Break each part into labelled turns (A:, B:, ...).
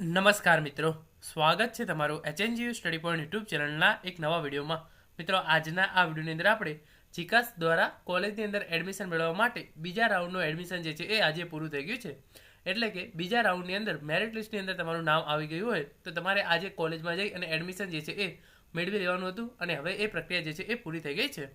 A: નમસ્કાર મિત્રો. સ્વાગત છે તમારું એચએનજીયુ સ્ટડી પોઈન્ટ યુટ્યુબ ચેનલના એક નવા વિડીયોમાં. મિત્રો, આજના આ વિડીયોની અંદર આપણે ચિકાસ દ્વારા કોલેજની અંદર એડમિશન મેળવવા માટે બીજા રાઉન્ડનું એડમિશન જે છે એ આજે પૂરું થઈ ગયું છે. એટલે કે બીજા રાઉન્ડની અંદર મેરિટ લિસ્ટની અંદર તમારું નામ આવી ગયું હોય તો તમારે આજે કોલેજમાં જઈ અને એડમિશન જે છે એ મેળવી લેવાનું હતું અને હવે એ પ્રક્રિયા જે છે એ પૂરી થઈ ગઈ છે.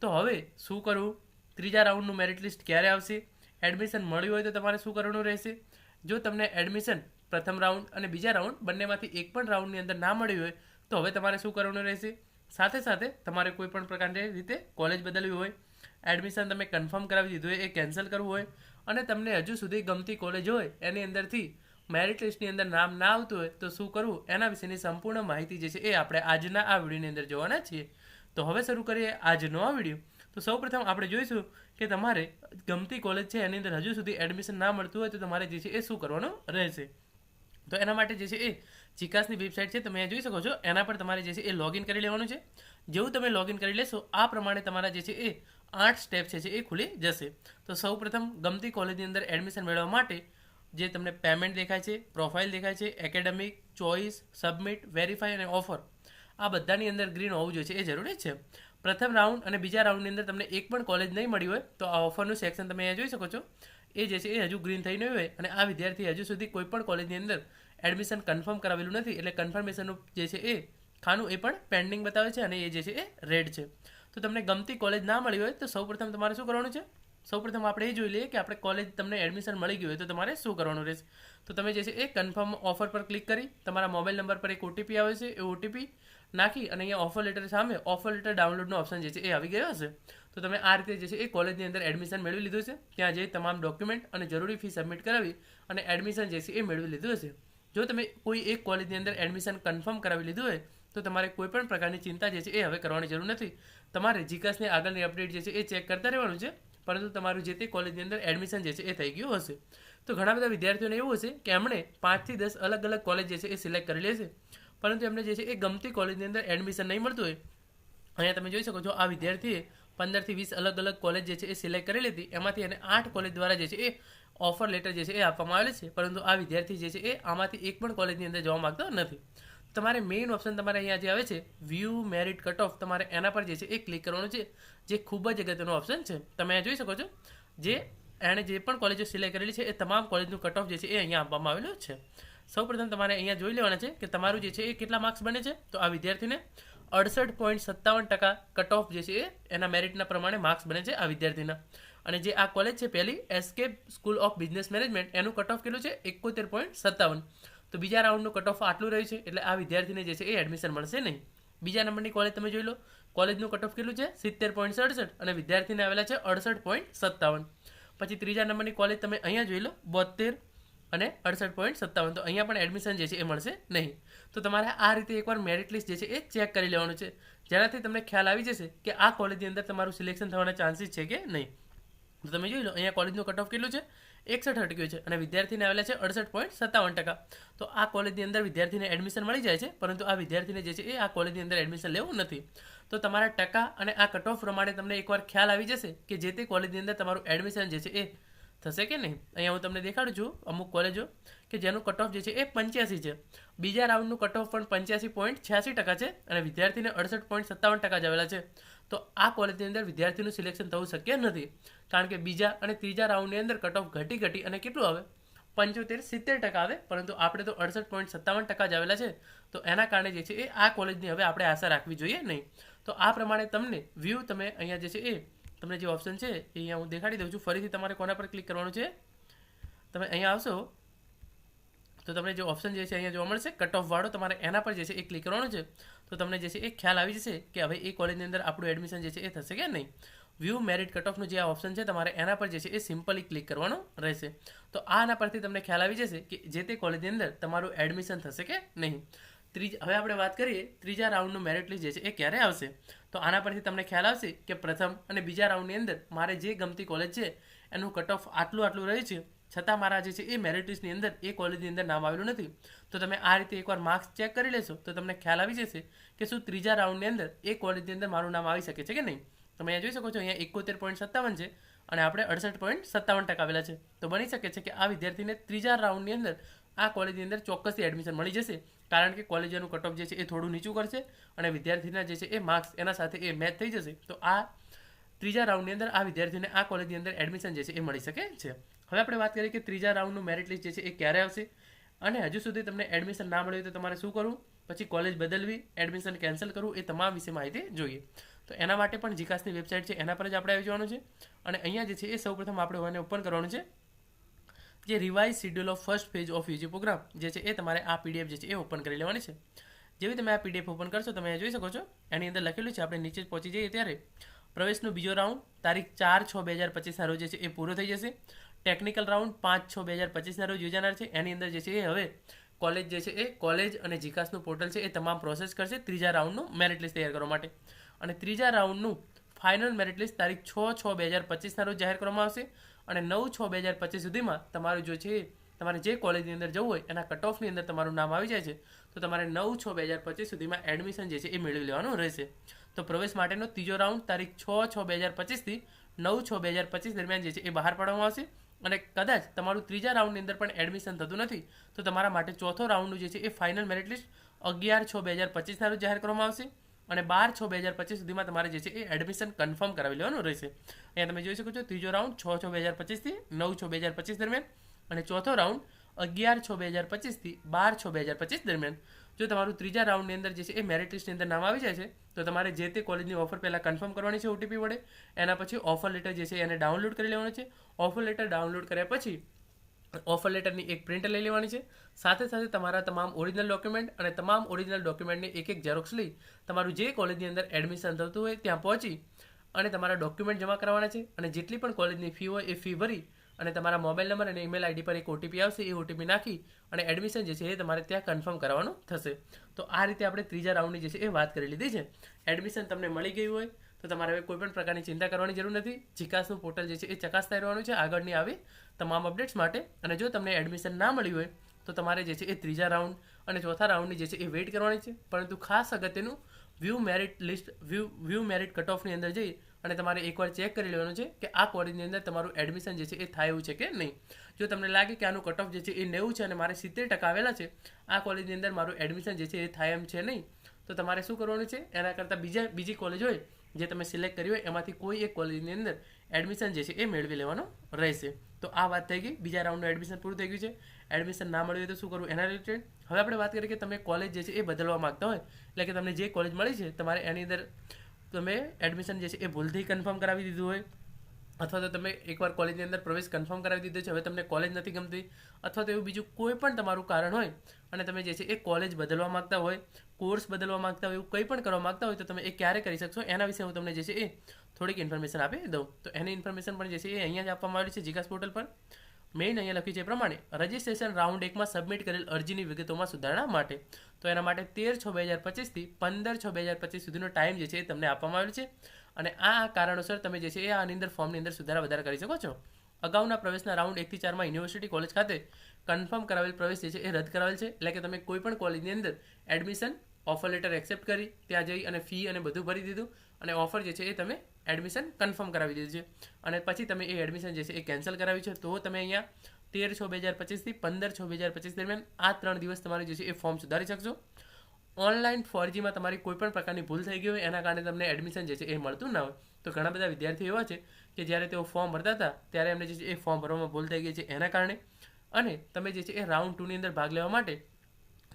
A: તો હવે શું કરવું? ત્રીજા રાઉન્ડનું મેરિટ લિસ્ટ ક્યારે આવશે? એડમિશન મળ્યું હોય તો તમારે શું કરવાનું રહેશે? જો તમને એડમિશન પ્રથમ રાઉન્ડ અને બીજા રાઉન્ડ બંનેમાંથી એક પણ રાઉન્ડની અંદર ના મળ્યું હોય, તો હવે તમારે શું કરવાનું રહેશે? સાથે સાથે તમારે કોઈ પણ પ્રકારની રીતે કોલેજ બદલવી હોય એડમિશન તમે કન્ફર્મ કરાવી દીધું હોય, એ કેન્સલ કરવું હોય, અને તમને હજુ સુધી ગમતી કોલેજ હોય, એની અંદરથી મેરિટ લિસ્ટની અંદર નામ ના આવતું હોય, તો શું કરવું? એના વિશેની સંપૂર્ણ માહિતી જે છે એ આપણે આજના આ વિડીયોની અંદર જોવાના છીએ. તો હવે શરૂ કરીએ આજનો આ વીડિયો. તો સૌપ્રથમ આપણે જોઈશું કે તમારે ગમતી કોલેજ છે, એની અંદર હજુ સુધી એડમિશન ના મળતું હોય, તો તમારે જે છે એ શું કરવાનું રહેશે? તો એના માટે જે છે એ ચિકાસની વેબસાઇટ છે, તમે જોઈ શકો છો. એના પર તમારે જે છે એ લોગિન કરી લેવાનું છે. જેવું તમે લોગિન કરી લેશો, આ પ્રમાણે તમારા જે છે એ આઠ સ્ટેપ છે એ ખુલી જશે. તો સૌપ્રથમ ગમતી કોલેજની અંદર એડમિશન મેળવવા માટે જે તમને પેમેન્ટ દેખાય છે પ્રોફાઇલ દેખાય છે એકેડેમિક ચોઇસ સબમિટ વેરીફાઈ અને ઓફર આ બધાની અંદર ગ્રીન હોવું જોઈએ છે, એ જરૂરી છે. પ્રથમ રાઉન્ડ અને બીજા રાઉન્ડની અંદર તમને એક પણ કોલેજ નહીં મળી હોય, તો આ ઓફરનું સેક્શન તમે અહીંયા જોઈ શકો છો. એ જે છે એ હજુ ગ્રીન થઈ નહીં હોય અને આ વિદ્યાર્થી હજુ સુધી કોઈ પણ કોલેજની અંદર એડમિશન કન્ફર્મ કરાવેલું નથી, એટલે કન્ફર્મેશનનું જે છે એ ખાનું એ પણ પેન્ડિંગ બતાવે છે અને એ જે છે એ રેડ છે. તો તમને ગમતી કોલેજ ના મળી હોય તો સૌપ્રથમ તમારે શું કરવાનું છે? સૌપ્રથમ આપણે એ જોઈ લઈએ કે આપણે કોલેજ તમને એડમિશન મળી ગયું હોય તો તમારે શું કરવાનું રહેશે? તો તમે જે છે એ કન્ફર્મ ઓફર પર ક્લિક કરી, તમારા મોબાઈલ નંબર પર એક ઓટીપી આવે છે, એ ઓટીપી નાખી અને અહીંયા ઓફર લેટર સામે ઓફર લેટર ડાઉનલોડનો ઓપ્શન જે છે એ આવી ગયો હશે. તો તમે આ રીતે જે છે એ કોલેજની અંદર એડમિશન મેળવી લીધું છે ત્યાં જઈ તમામ ડોક્યુમેન્ટ અને જરૂરી ફી સબમિટ કરાવી અને એડમિશન જે છે એ મેળવી લીધું હશે. જો તમે કોઈ એક કોલેજની અંદર એડમિશન કન્ફર્મ કરાવી લીધું હોય, તો તમારે કોઈ પણ પ્રકારની ચિંતા જે છે એ હવે કરવાની જરૂર નથી. તમારે જીકાસની આગળની અપડેટ જે છે એ ચેક કરતા રહેવાનું છે, પરંતુ તમારું જે તે કોલેજની અંદર એડમિશન જે છે એ થઈ ગયું હશે. તો ઘણા બધા વિદ્યાર્થીઓને એવું હશે કે એમણે પાંચથી દસ અલગ અલગ કોલેજ જે છે એ સિલેક્ટ કરી લેશે. પરંતુ એમને જે છે એ ગમતી કોલેજની અંદર એડમિશન નહીં મળતું હોય. અહીંયા તમે જોઈ શકો છો આ વિદ્યાર્થીએ પંદરથી વીસ અલગ અલગ કોલેજ જે છે એ સિલેક્ટ કરી લીધી. એમાંથી એને આઠ કોલેજ દ્વારા જે છે એ ઓફર લેટર જે છે એ આપવામાં આવેલ છે. પરંતુ આ વિદ્યાર્થી જે છે એ આમાંથી એક પણ કોલેજની અંદર જવા માગતો નથી. તમારે મેઇન ઓપ્શન તમારે અહીંયા જે આવે છે વ્યૂ મેરિટ કટ ઓફ તમારે એના પર જે છે એ ક્લિક કરવાનું છે, જે ખૂબ જ અગત્યનો ઓપ્શન છે. તમે અહીંયા જોઈ શકો છો, જે એણે જે પણ કોલેજો સિલેક્ટ કરેલી છે એ તમામ કોલેજનું કટ ઓફ જે છે એ અહીંયા આપવામાં આવેલું છે. સૌપ્રથમ તમારે અહીંયા જોઈ લેવાના છે કે તમારું જે છે એ કેટલા માર્ક્સ બને છે? તો આ વિદ્યાર્થીને અડસઠ પોઈન્ટ સત્તાવન ટકા કટ ઓફ જે છે એ એના મેરિટના પ્રમાણે માર્ક્સ બને છે આ વિદ્યાર્થીના. અને જે આ કોલેજ છે પહેલી S K school of business management એનું કટ ઓફ કેટલું છે? એકોતેર પોઈન્ટ સત્તાવન. તો બીજા રાઉન્ડનું કટ ઓફ આટલું રહ્યું છે, એટલે આ વિદ્યાર્થીને જે છે એ એડમિશન મળશે નહીં. બીજા નંબરની કોલેજ તમે જોઈ લો. કોલેજનું કટ ઓફ કેટલું છે? સિત્તેર પોઈન્ટ સડસઠ. અને વિદ્યાર્થીને આવેલા છે અડસઠ પોઈન્ટ સત્તાવન. પછી ત્રીજા નંબરની કોલેજ તમે અહીંયા જોઈ લો બોતેર અને અડસઠ પોઈન્ટ સત્તાવન. તો અહીંયા પણ એડમિશન જે છે એ મળશે નહીં. તો તમારે આ રીતે એકવાર મેરિટ લિસ્ટ જે છે એ ચેક કરી લેવાનું છે. જેનાથી તમને ખ્યાલ આવી જશે કે આ કોલેજની અંદર તમારું સિલેક્શન થવાના ચાન્સીસ છે કે નહીં. તો તમે જોઈ લો, અહીંયા કોલેજનું કટ ઓફ કેટલું છે? એકસઠ અટક્યું છે અને વિદ્યાર્થીને આવેલા છે અડસઠ પોઈન્ટ સત્તાવન ટકા. તો આ કોલેજની અંદર વિદ્યાર્થીને એડમિશન મળી જાય છે, પરંતુ આ વિદ્યાર્થીને જે છે એ આ કોલેજની અંદર એડમિશન લેવું નથી. તો તમારા ટકા અને આ કટ ઓફ પ્રમાણે તમને એકવાર ખ્યાલ આવી જશે કે જે તે કોલેજની અંદર તમારું એડમિશન જે છે એ થશે કે નહીં? અહીંયા હું તમને દેખાડું છું, અમુક કોલેજો, કે જેનું કટ ઓફ જે છે એ પંચ્યાસી છે. બીજા રાઉન્ડનું કટ ઓફ પણ પંચ્યાસી પોઈન્ટ છ્યાસી ટકા છે અને વિદ્યાર્થીને અડસઠ પોઈન્ટ સત્તાવન ટકા જ આવેલા છે. તો આ કોલેજની અંદર વિદ્યાર્થીનું સિલેક્શન થવું શક્ય નથી, કારણ કે બીજા અને ત્રીજા રાઉન્ડની અંદર કટ ઓફ ઘટી ઘટી અને કેટલું આવે? પંચોતેર સિત્તેર ટકા આવે, પરંતુ આપણે તો અડસઠ પોઈન્ટ સત્તાવન ટકા જ આવેલા છે. તો એના કારણે જે છે એ આ કોલેજની હવે આપણે આશા રાખવી જોઈએ નહીં. તો આ પ્રમાણે તમને વ્યૂ તમે અહીંયા જે છે એ તમને જે ઓપ્શન છે, એ અહીંયા હું દેખાડી દઉં છું. ફરીથી તમારે કોના પર ક્લિક કરવાનું છે? તમે અહીંયા આવશો, તો તમને જે ઓપ્શન જે છે અહીંયા જોવા મળશે કટ ઓફ વાળો, તમારે એના પર જે છે એ ક્લિક કરવાનું છે. તો તમને જે છે એ ખ્યાલ આવી જશે કે હવે એ કોલેજની અંદર આપણું એડમિશન જે છે એ થશે કે નહીં. વ્યૂ મેરિટ કટ ઓફનું જે આ ઓપ્શન છે, તમારે એના પર જે છે એ સિમ્પલી ક્લિક કરવાનું રહેશે. તો આના પરથી તમને ખ્યાલ આવી જશે કે જે તે કોલેજની અંદર તમારું એડમિશન થશે કે નહીં. ત્રીજ, હવે આપણે વાત કરીએ, ત્રીજા રાઉન્ડનું મેરિટ લિસ્ટ જે છે, એ ક્યારે આવશે? તો આના પરથી તમને ખ્યાલ આવશે કે પ્રથમ અને બીજા રાઉન્ડની અંદર મારે જે ગમતી કોલેજ છે, એનું કટ ઓફ આટલું આટલું રહે છે, છતાં મારા જે છે, એ મેરિટ લિસ્ટની અંદર, એ કોલેજની અંદર નામ આવેલું નથી. તો તમે આ રીતે એકવાર માર્ક્સ ચેક કરી લેશો, તો તમને ખ્યાલ આવી જશે કે શું ત્રીજા રાઉન્ડની અંદર, એ કોલેજની અંદર મારું નામ આવી શકે છે કે નહીં? તમે અહીંયા જોઈ શકો છો, અહીંયા એકોતેર પોઈન્ટ સત્તાવન છે અને આપણે અડસઠ પોઈન્ટ સત્તાવન ટકા આવેલા છે. તો બની શકે છે કે આ વિદ્યાર્થીને ત્રીજા રાઉન્ડની અંદર, આ કોલેજની અંદર ચોક્કસથી એડમિશન મળી જશે. કારણ કે કોલેજોનું કટઓફ જે છે એ થોડું નીચું કરશે અને વિદ્યાર્થીના જે છે એ માર્ક્સ એના સાથે એ મેચ થઈ જશે. તો આ ત્રીજા રાઉન્ડની અંદર આ વિદ્યાર્થીને આ કોલેજની અંદર એડમિશન જે છે એ મળી શકે છે. હવે આપણે વાત કરીએ કે ત્રીજા રાઉન્ડનું મેરિટ લિસ્ટ જે છે એ ક્યારે આવશે? અને હજુ સુધી તમને એડમિશન ના મળ્યું તો તમારે શું કરવું? પછી કોલેજ બદલવી એડમિશન કેન્સલ કરવું એ તમામ વિશે માહિતી જોઈએ. તો એના માટે પણ જીકાસની વેબસાઇટ છે, એના પર જ આપણે આવી જવાનું છે. અને અહીંયા જે છે એ સૌપ્રથમ આપણે એને ઓપન કરવાનું છે. જે revise schedule of first page of UG programme જે છે એ તમારે આ પીડીએફ જે છે એ ઓપન કરી લેવાની છે. જેવી તમે આ પીડીએફ ઓપન કરશો તમે જોઈ શકો છો. એની અંદર લખેલું છે, આપણે નીચે પહોંચી જઈએ ત્યારે પ્રવેશનો બીજો રાઉન્ડ તારીખ ચાર છ બે હજાર પચીસના રોજ જે છે એ પૂરો થઈ જશે. ટેકનિકલ રાઉન્ડ પાંચ છ બે હજાર પચીસના રોજ યોજાનાર છે. એની અંદર જે છે એ હવે કોલેજ જે છે એ કોલેજ અને જીકાસનું પોર્ટલ છે એ તમામ પ્રોસેસ કરશે ત્રીજા રાઉન્ડનું મેરિટ લિસ્ટ તૈયાર કરવા માટે. અને ત્રીજા રાઉન્ડનું ફાઇનલ મેરિટ લિસ્ટ તારીખ છ છ બે હજાર પચીસના રોજ જાહેર કરવામાં આવશે. અને નવ છ બે હજાર પચીસ સુધીમાં તમારું જો છે, તમારે જે કોલેજની અંદર જવું હોય, એના કટ ઓફની અંદર તમારું નામ આવી જાય છે, તો તમારે નવ છ બે હજાર પચીસ સુધીમાં એડમિશન જે છે એ મેળવી લેવાનું રહેશે. તો પ્રવેશ માટેનો ત્રીજો રાઉન્ડ તારીખ છ છ બે હજાર પચીસથી નવ છ બે હજાર પચીસ દરમિયાન જે છે એ બહાર પાડવામાં આવશે. અને કદાચ તમારું ત્રીજા રાઉન્ડની અંદર પણ એડમિશન થતું નથી, તો તમારા માટે ચોથો રાઉન્ડનું જે છે એ ફાઇનલ મેરિટ લિસ્ટ અગિયાર છ બે હજાર પચીસના રોજ જાહેર કરવામાં આવશે. અને બાર છ બે હજાર પચીસ સુધીમાં તમારે જે છે એ એડમિશન કન્ફર્મ કરાવી લેવાનું રહેશે. અહીંયા તમે જોઈ શકો છો, ત્રીજો રાઉન્ડ છ છ બે હજાર પચીસથી નવ છ બે હજાર પચીસ દરમિયાન અને ચોથો રાઉન્ડ અગિયાર છ બે હજાર પચીસથી બાર છ બે હજાર પચીસ દરમિયાન. જો તમારું ત્રીજા રાઉન્ડની અંદર જે છે એ મેરિટ લિસ્ટની અંદર નામ આવી જાય છે, તો તમારે જે તે કોલેજની ઓફર પહેલાં કન્ફર્મ કરવાની છે ઓટીપી વડે. એના પછી ઓફર લેટર જે છે એને ડાઉનલોડ કરી લેવાનું છે. ઓફર લેટર ડાઉનલોડ કર્યા પછી ઓફર લેટરની એક પ્રિન્ટ લઈ લેવાની છે. સાથે સાથે તમારા તમામ ઓરિજિનલ ડોક્યુમેન્ટ અને તમામ ઓરિજિનલ ડોક્યુમેન્ટની એક એક ઝેરોક્સ લઈ તમારું જે કોલેજની અંદર એડમિશન થતું હોય ત્યાં પહોંચી અને તમારા ડોક્યુમેન્ટ જમા કરવાના છે. અને જેટલી પણ કોલેજની ફી હોય એ ફી ભરી અને તમારા મોબાઈલ નંબર અને ઈમેલ આઈડી પર એક ઓટીપી આવશે, એ ઓટીપી નાખી અને એડમિશન જે છે એ તમારે ત્યાં કન્ફર્મ કરવાનું થશે. તો આ રીતે આપણે ત્રીજા રાઉન્ડની જે છે એ વાત કરી લીધી છે. એડમિશન તમને મળી ગયું હોય તો તમારે હવે કોઈ પણ પ્રકારની ચિંતા કરવાની જરૂર નથી. જીકાસનું પોર્ટલ જે છે એ ચકાસતા રહેવાનું છે. આગળની આવી તમામ અપડેટ્સ માટે. અને જો તમને એડમિશન ના મળ્યું હોય, તો તમારે જે છે એ ત્રીજા રાઉન્ડ અને ચોથા રાઉન્ડની જે છે એ વેઇટ કરવાની છે. પરંતુ ખાસ અગત્યનું view merit list, view view merit cut ઓફની અંદર જઈ અને તમારે એકવાર ચેક કરી લેવાનું છે કે આ કોલેજની અંદર તમારું એડમિશન જે છે એ થાય એવું છે કે નહીં. જો તમને લાગે કે આનું કટ ઓફ જે છે એ નેવું છે અને મારે સિત્તેર ટકા આવેલા છે, આ કોલેજની અંદર મારું એડમિશન જે છે એ થાય એમ છે નહીં, તો તમારે શું કરવાનું છે? એના કરતાં બીજા, બીજી કોલેજ હોય જે તમે સિલેક્ટ કરી હોય, એમાંથી કોઈ એક કોલેજની અંદર એડમિશન જે છે એ મેળવી લેવાનું રહેશે. તો આ વાત થઈ ગઈ. બીજા રાઉન્ડનું એડમિશન પૂરું થઈ ગયું છે. એડમિશન ના મળ્યું તો શું કરવું? એના રિલેટેડ હવે આપણે વાત કરીએ કે તમે કોલેજ જે છે એ બદલવા માગતા હોય, એટલે કે તમને જે કોલેજ મળી છે, તમારે એની અંદર તમે એડમિશન જે છે એ ભૂલથી કન્ફર્મ કરાવી દીધું હોય. અથવા તો તમે એકવાર કોલેજની અંદર પ્રવેશ કન્ફર્મ કરાવી દીધો છે, હવે તમને કોલેજ નથી ગમતી, અથવા તો એવું બીજું કોઈ પણ તમારું કારણ હોય, અને તમે જે છે એ કોલેજ બદલવા માગતા હોય કોર્સ બદલવા માગતા હોય, એવું કંઈ પણ કરવા માગતા હોય, તો તમે એ ક્યારે કરી શકશો? એના વિશે હું તમને જે છે એ થોડીક ઇન્ફોર્મેશન આપી દઉં. તો એની ઇન્ફોર્મેશન પણ જે છે એ અહીંયા જ આપવામાં આવેલી છે જીકાસ પોર્ટલ પર. મેઇન અહીંયા લખ્યું છે એ પ્રમાણે રજિસ્ટ્રેશન રાઉન્ડ એકમાં સબમિટ કરેલ અરજીની વિગતોમાં સુધારણા માટે. તો એના માટે તેર છ બે હજાર પચીસથી પંદર છ બે હજાર પચીસ સુધીનો ટાઈમ જે છે એ તમને આપવામાં આવેલ છે. અને આ કારણોસર તમે જે છે એ આની અંદર ફોર્મની અંદર સુધારા વધારા કરી શકો છો. અગાઉના પ્રવેશના રાઉન્ડ એકથી ચારમાં યુનિવર્સિટી કોલેજ ખાતે કન્ફર્મ કરાવેલ પ્રવેશ જે છે એ રદ કરાવેલ છે. એટલે કે તમે કોઈ પણ કોલેજની અંદર એડમિશન, ઓફર લેટર એક્સેપ્ટ કરી, ત્યાં જઈ અને ફી અને બધું ભરી દીધું અને ઓફર જે છે એ તમે એડમિશન કન્ફર્મ કરાવી દીધું છે. અને પછી તમે એ એડમિશન જે છે એ કેન્સલ કરાવી છે. તો તમે અહીંયા તેર છ બે હજાર પચીસથી પંદર છ બે હજાર પચીસ દરમિયાન આ ત્રણ દિવસ તમારે જે છે એ ફોર્મ સુધારી શકશો. ઓનલાઈન ફોરજીમાં તમારી કોઈ પણ પ્રકારની ભૂલ થઈ ગઈ હોય, એના કારણે તમને એડમિશન જે છે એ મળતું ના હોય. તો ઘણા બધા વિદ્યાર્થીઓ એવા છે કે જ્યારે તેઓ ફોર્મ ભરતા હતા, ત્યારે એમને જે છે એ ફોર્મ ભરવામાં ભૂલ થઈ ગઈ છે એના કારણે. અને તમે જે છે એ રાઉન્ડ ટુની અંદર ભાગ લેવા માટે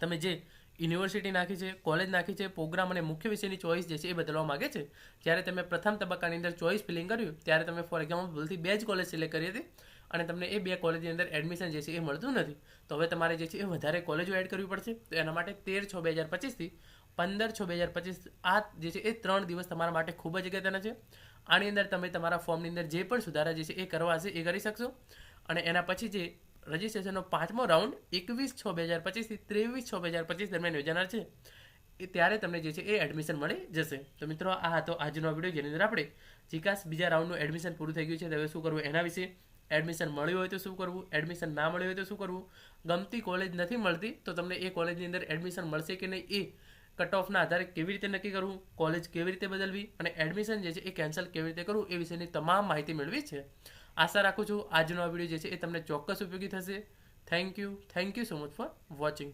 A: તમે જે યુનિવર્સિટી નાખી છે કોલેજ નાખી છે પ્રોગ્રામ અને મુખ્ય વિષયની ચોઇસ જે છે એ બદલવા માગે છે. જ્યારે તમે પ્રથમ તબક્કાની અંદર ચોઈસ ફિલિંગ કર્યું, ત્યારે તમે ફોર એક્ઝામ્પલ ભૂલથી બે જ કોલેજ સિલેક્ટ કરી હતી. અને તમને એ બે કોલેજની અંદર એડમિશન જે છે એ મળતું નથી. તો હવે તમારે જે છે એ વધારે કોલેજો એડ કરવી પડશે. તો એના માટે તેર છ બે હજાર પચીસથી પંદર છ બે હજાર પચીસ આ જે છે એ ત્રણ દિવસ તમારા માટે ખૂબ જ અગત્યના છે. આની અંદર તમે તમારા ફોર્મની અંદર જે પણ સુધારા જે છે એ કરવા હશે એ કરી શકશો. અને એના પછી જે રજિસ્ટ્રેશનનો પાંચમો રાઉન્ડ એકવીસ છ બે હજાર પચીસથી ત્રેવીસ છ બે હજાર પચીસ દરમિયાન યોજાનાર છે. એ ત્યારે તમને જે છે એ એડમિશન મળી જશે. તો મિત્રો, આ હતો આજનો વીડિયો જેની અંદર આપણે જીકાસ બીજા રાઉન્ડનું એડમિશન પૂરું થઈ ગયું છે. હવે શું કરવું એના વિશે એડમિશન મળ્યું હોય તો શું કરવું? એડમિશન ના મળ્યું હોય તો શું કરવું? ગમતી કોલેજ નથી મળતી તો તમને એ કોલેજની અંદર એડમિશન મળશે કે નહીં? એ કટ ઓફના આધારે કેવી રીતે નક્કી કરવું? કોલેજ કેવી રીતે બદલવી? અને એડમિશન જે છે એ કેન્સલ કેવી રીતે કરવું? એ વિશેની તમામ માહિતી મેળવી છે. આશા રાખું છું આજનો આ વીડિયો જે છે એ તમને ચોક્કસ ઉપયોગી થશે. Thank you thank you so much for watching